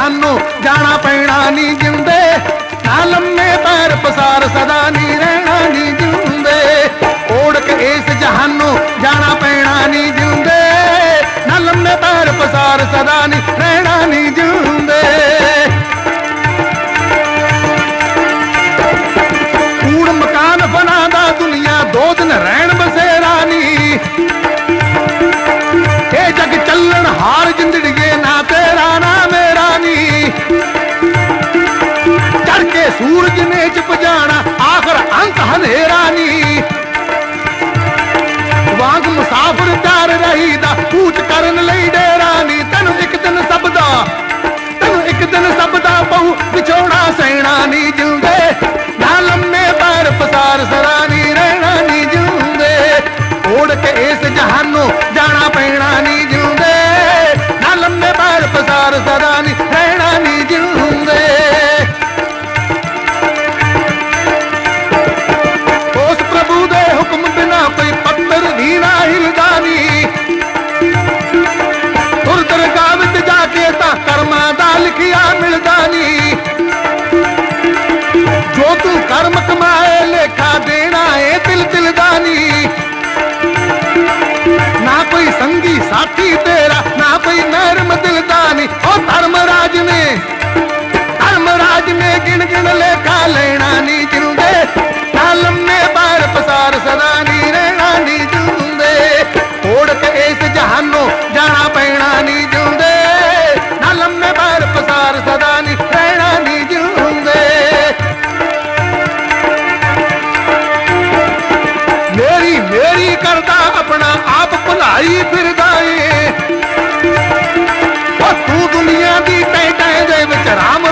నన్ను జాడ పైన నీ ਸੂਰਜ ਨੇ ਚਪ ਜਾਣਾ ਆਖਰ ਅੰਤ ਹਨੇਰਾ ਨੀ। ਵਾਂਗ ਮੁਸਾਫਰ ਤਾਰ ਰਹੀਦਾ ਪੂਛ ਕਰਨ ਲਈ ਡੇਰਾ ਨੀ। ਤੈਨੂੰ ਇੱਕ ਦਿਨ ਸਭ ਦਾ, ਤੈਨੂੰ ਇੱਕ ਦਿਨ ਸਭ ਦਾ ਬਹੁ ਵਿਛੋੜਾ ਸੈਣਾ ਨੀ। ਜਿਉਂਦੇ ਨਾ ਲੰਮੇ ਕੇ ਤਾਂ ਕਰਮਾਂ ਦਾ ਲਿਖਿਆ ਮਿਲਦਾ ਨੀ ਜੋ ਤੂੰ ਕਰਮ ਕਮਾਏ ਲੇਖਾ ਦੇਣਾ ਏ ਦਿਲ ਦਿਲ ਦਾ ਨੀ ਨਾ ਕੋਈ ਸੰਗੀ ਸਾਥੀ ਤੇਰਾ ਨਾ ਕੋਈ ਨਰਮ ਦਿਲ ਦਾ ਨੀ ਉਹ ਧਰਮ ਰਾਜ ਸਦਾ ਨਹੀਂ ਰਹਿਣਾ ਨਹੀਂ ਜਿਉਂਦੇ। ਮੇਰੀ ਮੇਰੀ ਕਰਦਾ ਆਪਣਾ ਆਪ ਭੁਲਾਈ ਫਿਰਦਾ ਏ। ਉਹ ਤੂੰ ਦੁਨੀਆ ਦੀ ਟੈ ਟੈ ਦੇ ਵਿੱਚ ਰਾਮ